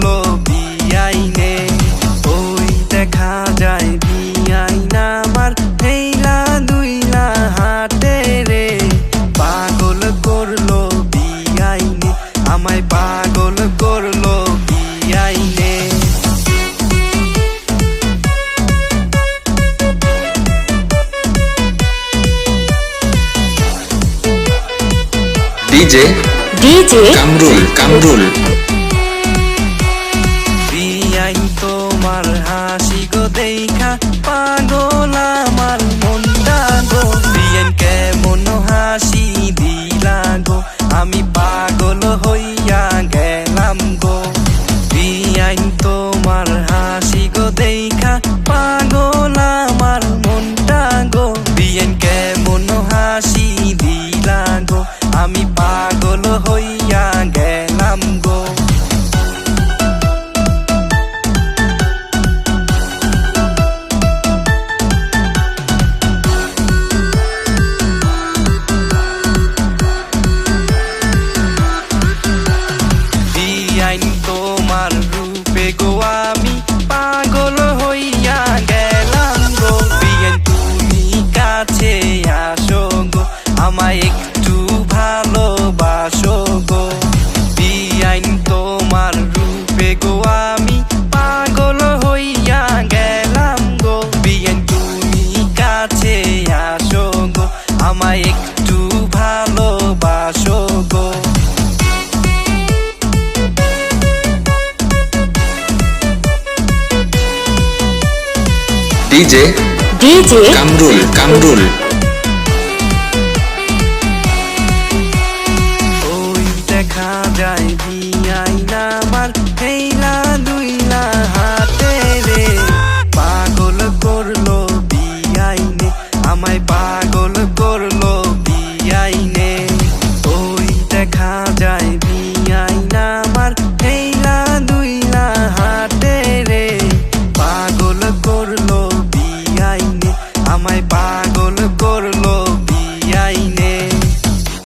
হলো বিআইনে ওই দেখা যায় বিআইন আমার। এইলা দুইলা হাতে রে পাগল করল বিআইনে আমায় পাগল করল বিআইনে। DJ DJ? দেখা পাগল আমার মনটা গো। বিয়াইন কেমন হাসি দিলা গো। আমি পাগল হইয়া গেলাম গো। বিয়াইন তোমার হাসি গো দেখা পাগল আমার মনটা গো। বিয়াইন কেমন হাসি দিলা গো। আমি পাগল হইয়া আমায় একটু ভালোবাসো গো। বিয়াইন তোমার রূপে গো আমি পাগল হইয়া গেলাম গো। বিয়াইন তুমি কাছে আসো গো আমায় একটু ভালোবাসো গো। DJ DJ? কামরুল কামরুল। না আমার হেইলা দুইলা হাতে রে। পাগল করল বিআইনে, আমায় পাগল করল বিআইনে। ওই দেখা যায় বিআইনা আমার হেইলা দুইলা হাতে রে। পাগল করল বিআইনে, আমায় পাগল